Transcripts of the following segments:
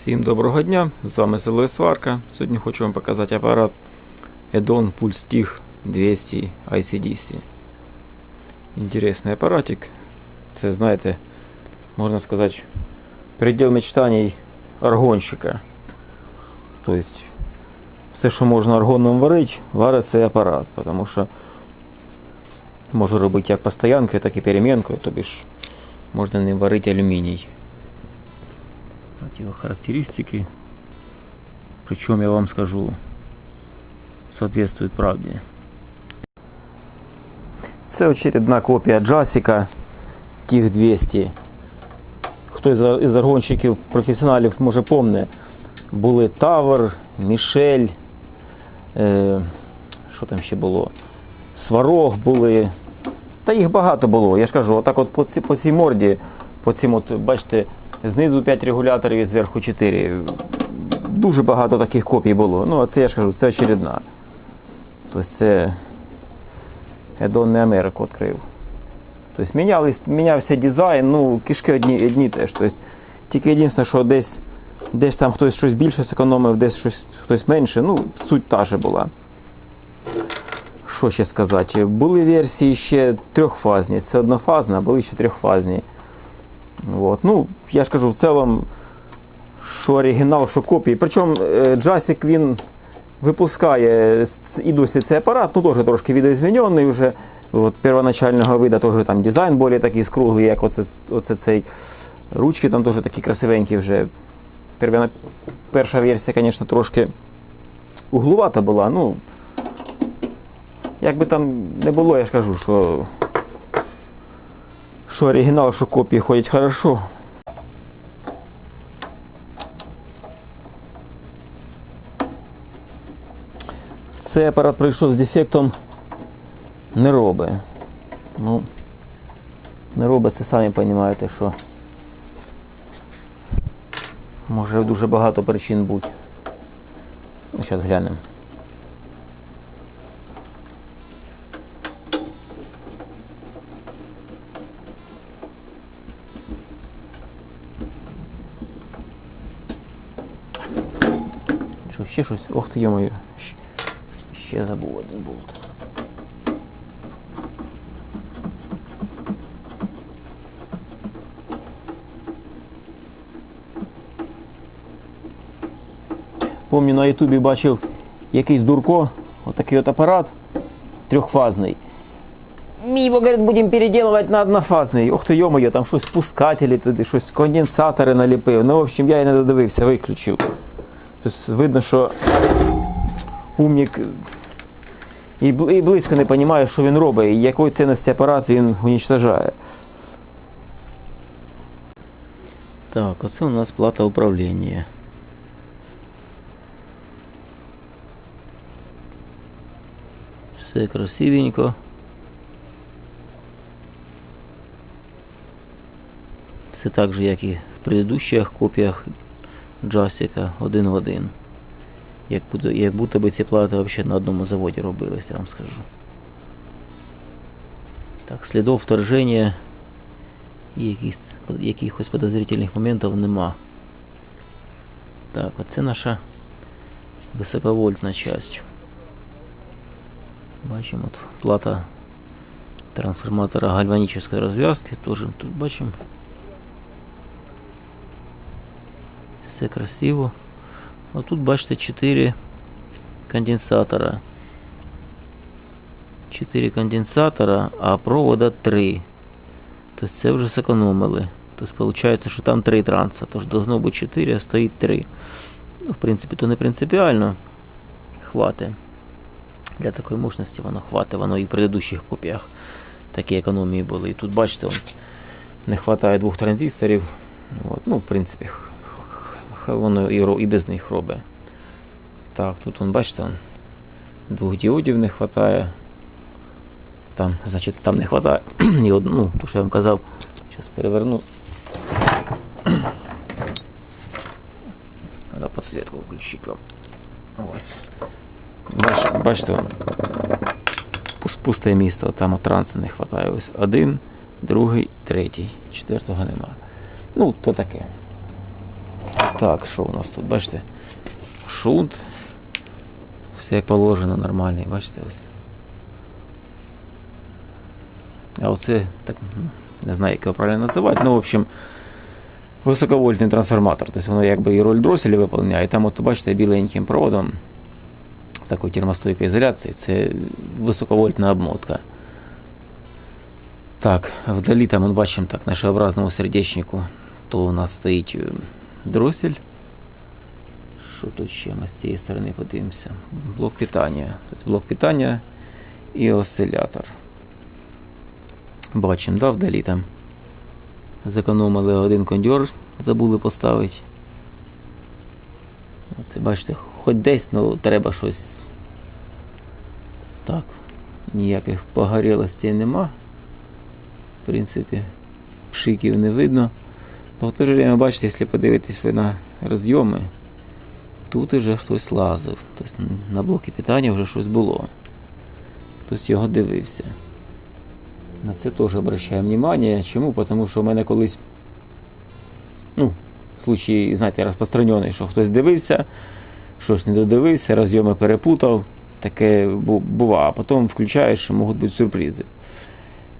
Всім доброго дня! З вами село Сварка. Сьогодні хочу вам показати апарат Edon Pulse 200 ICDC. Інтересний апаратик. Це, знаєте, можна сказати, предел мечтаний аргонщика. Тобто, все, що можна аргоном варити, варить цей апарат, тому що може робити як постоянкою, так і перемінкою, тобі ж можна ним варити алюміній. Его характеристики. Причем я вам скажу, соответствует правде. Це очередна копія джасика тих 200. Хто із, аргонщиків професіоналів може помне, були Тавр, Мішель, е, що там ще було? Сварог були. Та їх багато було. Я ж кажу, отак от по, по цій морді, по цим от, бачите, знизу 5 регуляторів і зверху 4. Дуже багато таких копій було. Ну, а це я ж кажу, це очередна. Тобто це Едон не Америку відкрив. Тобто мінялись, мінявся дизайн, ну, кишки одні, одні теж. Тобто, тільки єдине, що десь, десь там хтось щось більше зекономив, десь щось, хтось менше, ну, суть та же була. Що ще сказати? Були версії ще трьохфазні. Це однофазна, а були ще трьохфазні. От. Ну, я ж кажу, в цілому, що оригінал, що копії. Причому е, він випускає і досі цей апарат, ну теж трошки відозмінений вже. От, первоначального виду теж там дизайн більш такий скруглий, як оце, оце цей. Ручки там теж такі красивенькі вже. Первина- Перша версія, звісно, трошки углувата була. Ну, як би там не було, я ж кажу, що що оригінал, що копії ходять хорошо. Цей апарат прийшов з дефектом не робить. Ну, не робить, це самі розумієте, що може дуже багато причин бути. Зараз глянемо. Ще щось? Ох ти йомою. Ще, забув один болт. Помню, на Ютубі бачив якийсь дурко, отакий от апарат трьохфазний. Ми його, говорить, будемо переделувати на однофазний. Ох ти йомою, там щось пускателі туди, щось конденсатори наліпив. Ну, в общем, я і не додивився, виключив. Тобто видно, що умник і, близько не розуміє, що він робить, і якої цінності апарат він уничтожає. Так, оце у нас плата управління. Все красивенько. Все так же, як і в предыдущих копіях джасика один в один. Як, буде, як будто би ці плати взагалі на одному заводі робилися, я вам скажу. Так, слідов вторження і якісь, якихось подозрительних моментів нема. Так, оце наша високовольтна часть. Бачимо от плата трансформатора гальванічної розв'язки. Теж тут бачимо. Все красиво. А тут бачите 4 конденсатора. 4 конденсатора, а провода 3. Тобто це вже зекономили. Тобто виходить, що там 3 транса. Тож должно бути 4, а стоїть 3. Ну, в принципі, то не принципіально. Хватить. Для такої мощності воно хватить. Воно і в предыдущих копіях такі економії були. І тут бачите, не вистачає двох транзисторів. От, ну, в принципі, воно і, без них робить. Так, тут он, бачите, он, двох діодів не вистачає. Там, значить, там не вистачає. І одну, ну, що я вам казав, зараз переверну. Треба підсвітку включити вам. Ось. Бач, бачите, пусте місто, там от трансу не вистачає. Ось один, другий, третій. Четвертого нема. Ну, то таке. Так, що у нас тут? Бачите? Шунт. Все як положено, нормальний, бачите ось. А оце так, не знаю, як його правильно називати, ну, в общем, високовольтний трансформатор. Тобто воно якби і роль дроселя виконує, і там, от, бачите, біленьким проводом такої термостойкої ізоляції, це високовольтна обмотка. Так, вдалі там ми бачимо так, на шарообразному сердечнику, то у нас стоїть е, дросель. Що тут ще ми з цієї сторони подивимося? Блок питання. Тобто блок питання і осцилятор. Бачимо, да, вдалі там. Зекономили один кондьор, забули поставити. Це бачите, хоч десь, ну треба щось. Так, ніяких погорілостей нема. В принципі, пшиків не видно. Но в то же время, бачите, якщо подивитись ви на розйоми, тут уже хтось лазив. Тобто на блокі питання вже щось було. Хтось його дивився. На це теж обращаємо внимание. Чому? Тому що в мене колись, ну, случай, знаєте, розпространений, що хтось дивився, щось не додивився, розйоми перепутав. Таке бу- бува, а потім включаєш, і можуть бути сюрпризи.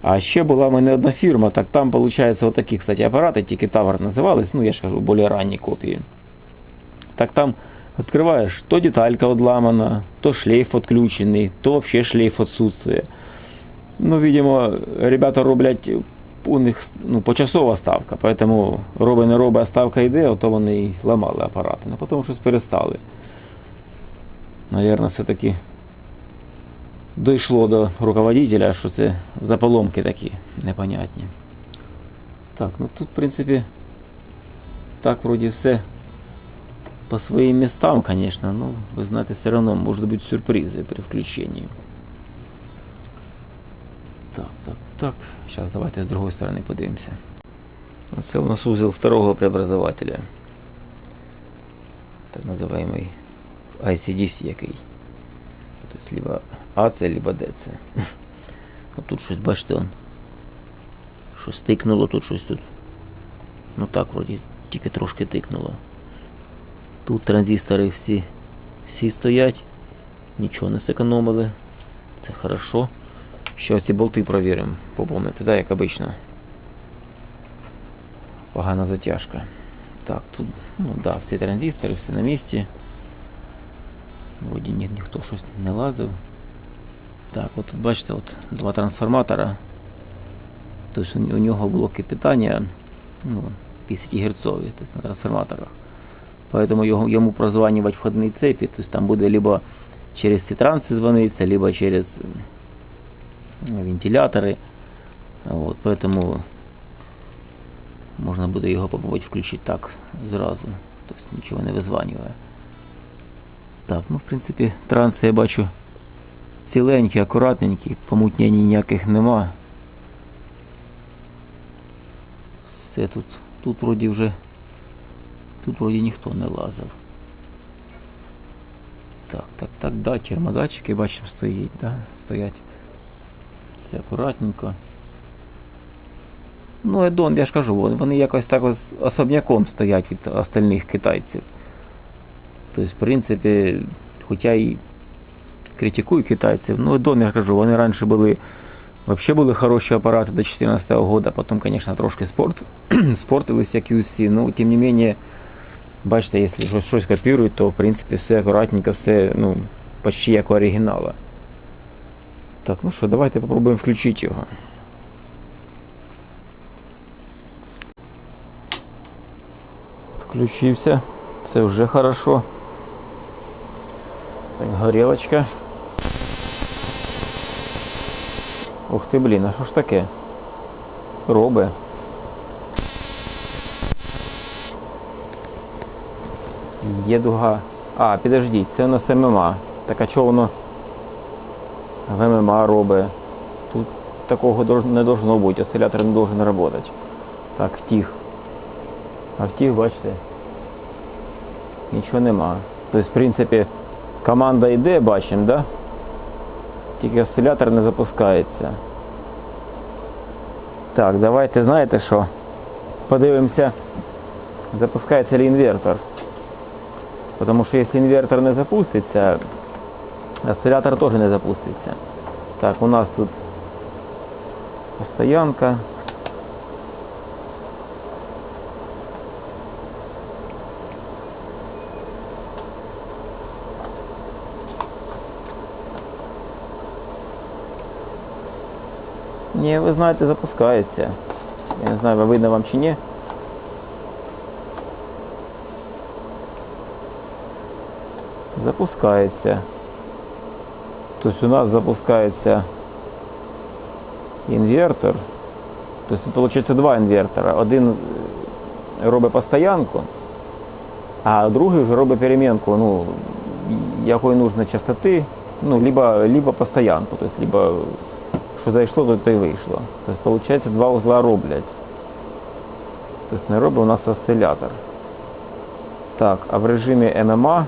А ще була в мене одна фірма, так там, виходить, отакі, кстати, апарати, тільки Тавр називались, ну я ж кажу, більш ранні копії. Так там відкриваєш, то деталька одламана, то шлейф відключений, то взагалі шлейф відсутствує. Ну, видимо, ребята роблять у них ну, почасова ставка, поэтому роби не роби, а ставка йде, то вони і ламали апарати. Ну потім щось перестали. Навірно, все-таки дійшло до руководителя, що це заполомки такі непонятні. Так, ну тут, в принципі, так вроді все по своїм містам, звісно, ну, ви знаєте, все одно можуть бути сюрпризи при включенні. Так, так, так. Сейчас давайте с другой стороны подивимося. Це у нас узел второго преобразователя. Так називаемый ICDC який. Либо AC, либо DC. Ну тут щось, бачите, он. Щось тикнуло, тут щось тут. Ну так, вроді, тільки трошки тикнуло. Тут транзистори всі, всі стоять. Нічого не зекономили. Це хорошо. Ще ці болти провіримо. Попомните, да, як обично. Погана затяжка. Так, тут, ну да, всі транзистори, все на місці. Вроді ні, ніхто щось не лазив. Так, от тут бачите, от два трансформатора. Тобто у, у нього блоки питання ну, 50 герцові, тобто на трансформаторах. Поэтому його, йому прозванивать входні цепі, тобто там буде либо через ці транси звониться, либо через вентиляторы. Вот, поэтому можна буде його попробувати включити так зразу. Тобто нічого не визванює. Так, ну в принципі транси я бачу ціленькі, акуратненькі, помутнень ніяких нема. Все тут, тут вроді вже тут вроді ніхто не лазив. Так, так, так, да, термодатчики бачимо стоїть, да, стоять. Все акуратненько. Ну, Едон, я ж кажу, вони якось так особняком стоять від остальних китайців. Тобто, в принципі, хоча і критикую китайців, ну Едон, я кажу, вони раніше були Вообще були хороші апарати до 2014 года, потім, звісно, трошки спорт, спортились, як і усі. Ну, тим не менее, бачите, якщо щось копірують, то в принципі все акуратненько, все ну, почти як у оригінала. Так, ну що, давайте попробуємо включити його. Включився. Це вже хорошо. Горілочка. Ух ти, блін, а що ж таке? Робе. Є дуга. А, підождіть, це у нас ММА. Так а чого воно в ММА робить? Тут такого не должно бути, осциллятор не должен работать. Так, втіх. А втіх, бачите, нічого нема. Тобто, в принципі, команда йде, бачимо, да? Тільки осциллятор не запускається. Так, давайте знаєте що? Подивимося, запускається ли інвертор. Тому що якщо інвертор не запуститься, осциллятор теж не запуститься. Так, у нас тут постоянка. Ні, ви знаєте, запускається. Я не знаю, видно вам чи ні. Запускається. Тобто у нас запускається інвертор. Тобто тут виходить два інвертора. Один е, робить постоянку, а другий вже робить перемінку, ну, якої нужно частоти, ну, либо, либо постоянку. Тобто, либо що зайшло, то, то й вийшло. Тобто, виходить, два узла роблять. Тобто не робить у нас осцилятор. Так, а в режимі ММА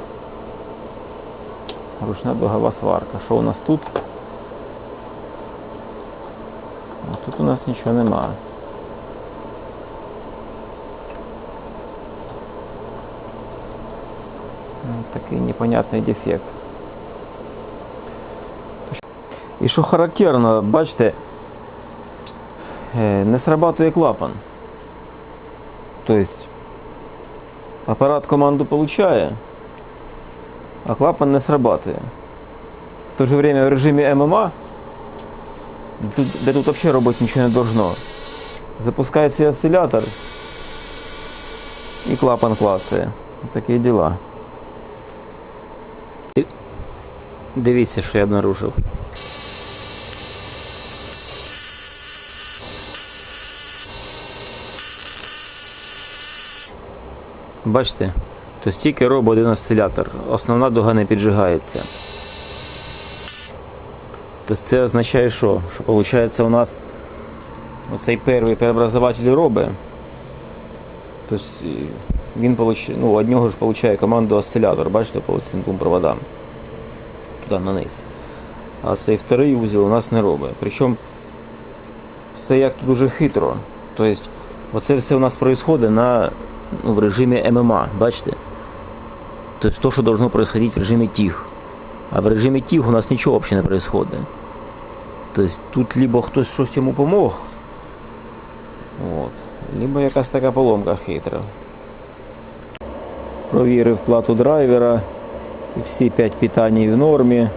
ручна дугова сварка. Що у нас тут? А тут у нас нічого нема. Такий непонятний дефект. І що характерно, бачите, е, не срабатує клапан. Тобто апарат команду получає, а клапан не срабатує. В то же время в режимі ММА, де тут взагалі робити нічого не должно. Запускається осциллятор і клапан клацає. Такі діла. Дивіться, що я обнаружив. Бачите? Тобто тільки робить один осцилятор. Основна дуга не піджигається. Тобто це означає що? Що виходить у нас оцей перший преобразователь робить. Тобто е, він получ... ну, од нього ж получає команду осцилятор, бачите, по цим двом проводам. Туди на низ. А цей вторий узел у нас не робить. Причому все як тут дуже хитро. Тобто, оце все у нас відбувається на, в режимі ММА, бачите? Тобто то, що должно происходить в режимі тих. А в режимі тих у нас нічого взагалі не происходит. Тобто тут либо хтось щось йому помог, от, либо якась така поломка хитра. Провірив плату драйвера, і всі 5 питань в нормі.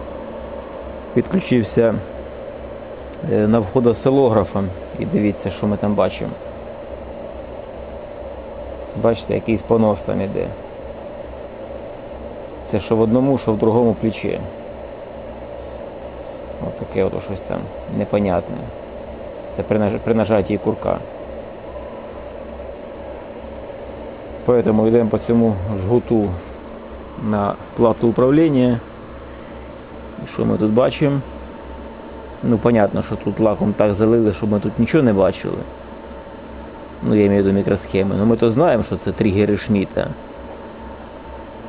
Підключився е, на входу осцилографом і дивіться, що ми там бачимо. Бачите, якийсь понос там іде. Це що в одному, що в другому ключі. Ось таке от щось там непонятне. Це при, наж... при нажатті курка. Поэтому йдемо по цьому жгуту на плату управління. Що ми тут бачимо? Ну, понятно, що тут лаком так залили, щоб ми тут нічого не бачили. Ну, я маю в виду мікросхеми. Ну ми то знаємо, що це тригери Шміта.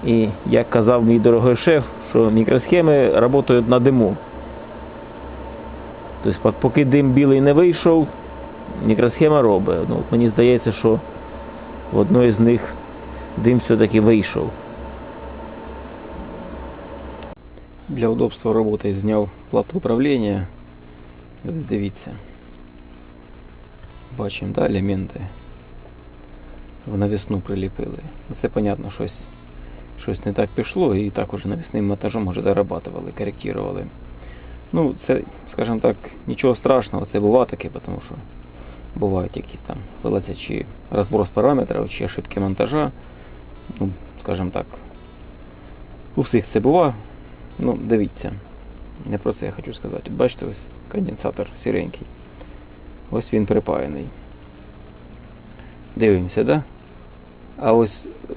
І як казав мій дорогой шеф, що мікросхеми працюють на диму. Тобто, поки дим білий не вийшов, мікросхема робить. Ну, от мені здається, що в одної з них дим все-таки вийшов. Для удобства роботи зняв плату управління. Ось дивіться. Бачимо, да, елементи в навісну приліпили. Це, понятно, щось, щось не так пішло і також навісним монтажом вже дорабатували, коректували. Ну, це, скажімо так, нічого страшного, це буває таке, тому що бувають якісь там вилазять чи розброс параметрів, чи ошибки монтажа. Ну, скажімо так, у всіх це буває. Ну, дивіться. Не про це я хочу сказати. Бачите, ось конденсатор сіренький. Ось він припаяний. Дивимося, да? А ось е,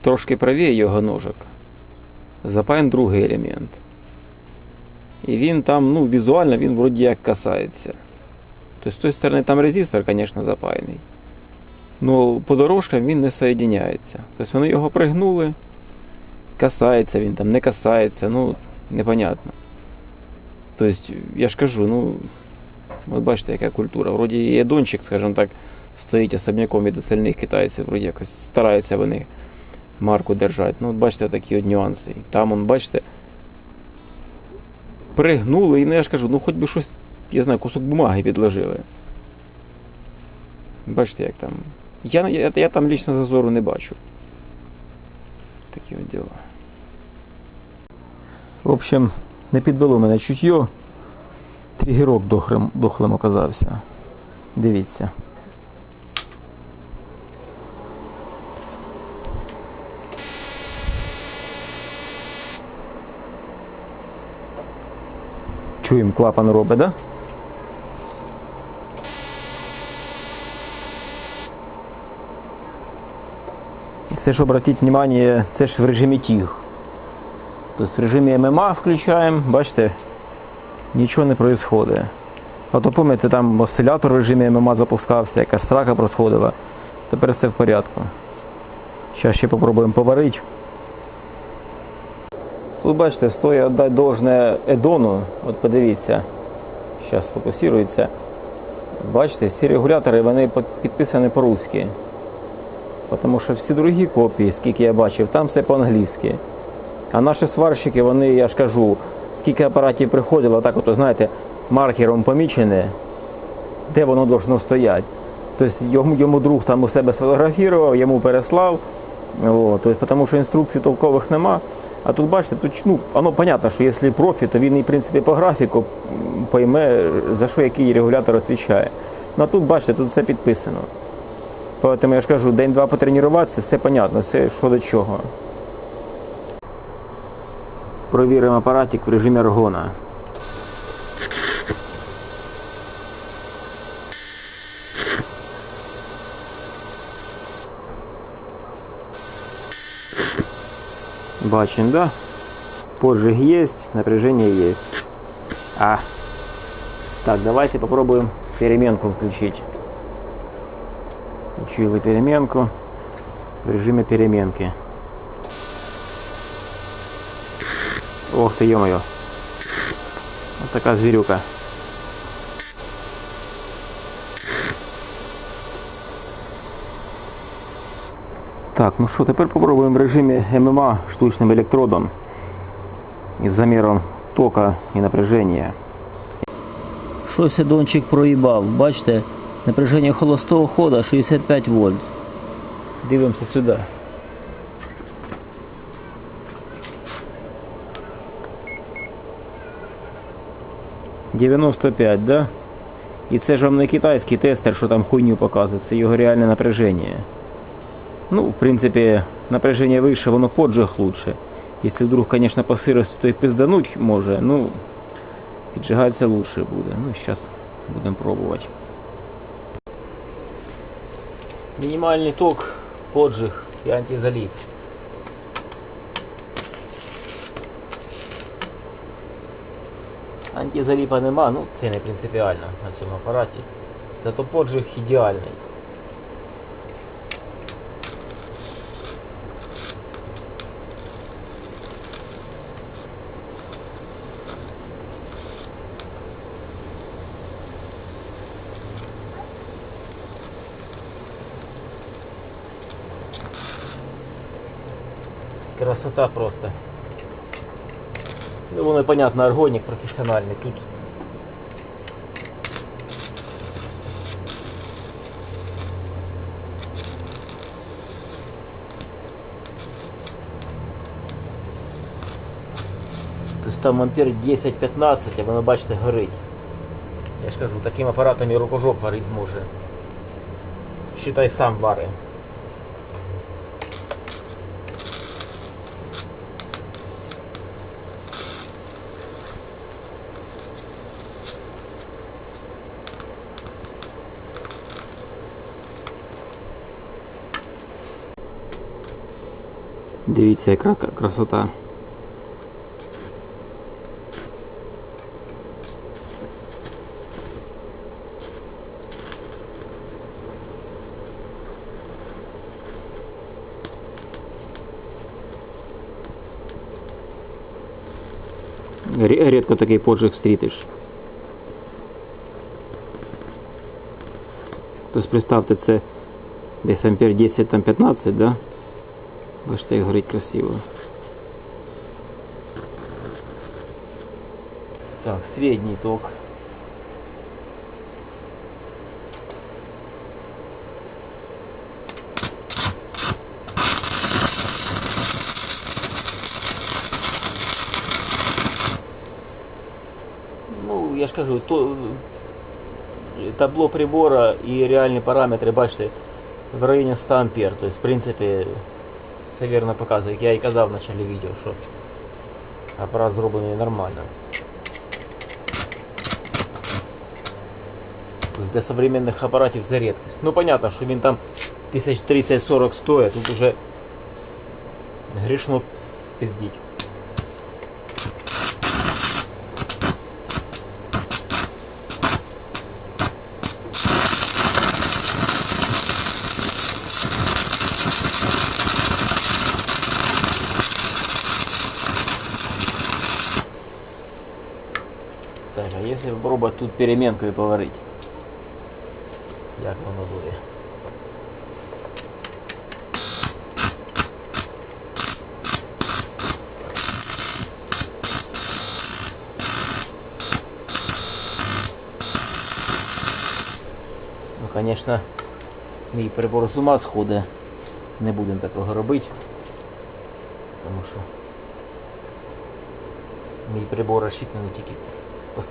трошки правіє його ножик. Запаян другий елемент. І він там, ну, візуально він вроді як касається. Тобто з тої сторони там резистор, звісно, запаяний. Ну, по дорожкам він не соєдиняється. Тобто вони його пригнули, касається він там, не касається, ну, непонятно. Тобто, я ж кажу, ну, от бачите, яка культура. Вроді є дончик, скажімо так, стоїть особняком від остальних китайців, вроді якось стараються вони марку держати. Ну, от бачите, такі от нюанси. Там, он, бачите, пригнули, і ну, я ж кажу, ну хоч би щось, я знаю, кусок бумаги підложили. Бачите, як там. Я, я, я там лічно зазору не бачу. Такі от діла. В общем, не підвело мене чутьо. Тригерок дохлим, дохлим оказався. Дивіться. Чуємо, клапан робить, да? Це ж обратіть внимание, це ж в режимі тіг. Тобто в режимі ММА включаємо, бачите, нічого не відбувається. А то пам'ятаєте, там осцилятор в режимі ММА запускався, якась страка происходила. Тепер все в порядку. Зараз ще спробуємо поварити. Тут бачите, стоїть віддати должне Едону. От подивіться. Зараз фокусується. Бачите, всі регулятори вони підписані по-русски. Тому що всі другі копії, скільки я бачив, там все по-англійськи. А наші сварщики, вони, я ж кажу, скільки апаратів приходило, так от, знаєте, маркером помічене, де воно должно стояти. Тобто йому, йому друг там у себе сфотографував, йому переслав. О, тобто, тому що інструкцій толкових нема. А тут бачите, тут ну, воно понятно, що якщо профі, то він в принципі по графіку пойме, за що який регулятор відповідає. Ну а тут бачите, тут все підписано. Тому я ж кажу, день-два потренуватися, все понятно, все що до чого. Провіримо апаратик в режимі аргона. Бачим, да? Поджиг есть, напряжение есть. А. Так, давайте попробуем переменку включить. Включили переменку в режиме переменки. Ох ты, ё-моё. Вот такая зверюка. Так, ну що, тепер попробуємо в режимі ММА штучним електродом із заміром тока і напряження. Щось дончик проїбав. Бачите, напряження холостого хода 65 вольт. Дивимося сюди. Дев'яносто п'ять, да? І це ж вам не китайський тестер, що там хуйню показує, це його реальне напряження. Ну, в принципі, напряжение выше, воно поджиг лучше. Если вдруг, конечно, по сырости, то и пиздануть може, ну, піджигатися лучше буде. Ну, зараз будемо пробувати. Мінімальний ток, поджиг і антизалив. Антизаліпа нема, ну це не принципіально на цьому апараті. Зато поджиг ідеальний. Красота просто. Ну, воно, понятно, аргоник профессиональный. Тут Тобто там ампер 10-15, а воно, бачите, горить. Я ж кажу, таким апаратом і рукожоп варить зможе. Считай сам вари. Дивіться, яка красота. Рідко такий поджиг встрітиш. Тобто представте, це десь ампер 10 там 15, да? Бачите, як горить красиво. Так, средний ток. Ну, я ж кажу, то, е, табло прибора і реальні параметри, бачите, в районі 100 ампер. Тобто, в принципі, все вірно показує, як я і казав в началі відео, що апарат зроблений нормально. Тобто для современних апаратів це рідкість. Ну, понятно, що він там 1030-40 стоїть, тут уже грішно пиздіть. Тут переменкою поварить? Як воно буде? Ну, конечно, мій прибор з ума сходить. Не будемо такого робити. Тому що мій прибор розчитаний тільки по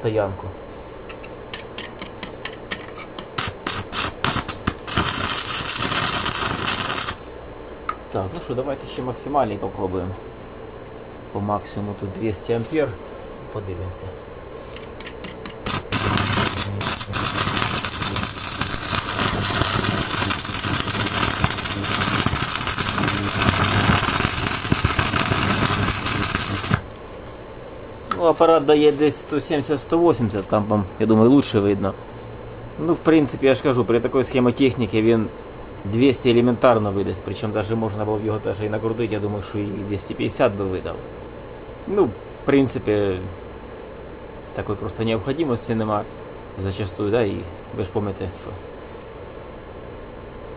Так, ну що, давайте ще максимальний попробуємо. По максимуму тут 200 ампер. Подивимося. Ну, апарат дає десь 170-180, там, вам, я думаю, лучше видно. Ну, в принципі, я ж кажу, при такій схемотехніці він 200 елементарно видасть, причому навіть можна було його теж і накрутити, я думаю, що і 250 би видав. Ну, в принципі, такої просто необхідності нема зачастую, да, і ви ж пам'ятаєте, що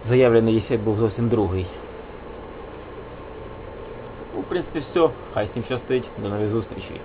заявлений ефект був зовсім другий. Ну, в принципі, все. Хай всім щастить. До нових зустрічей.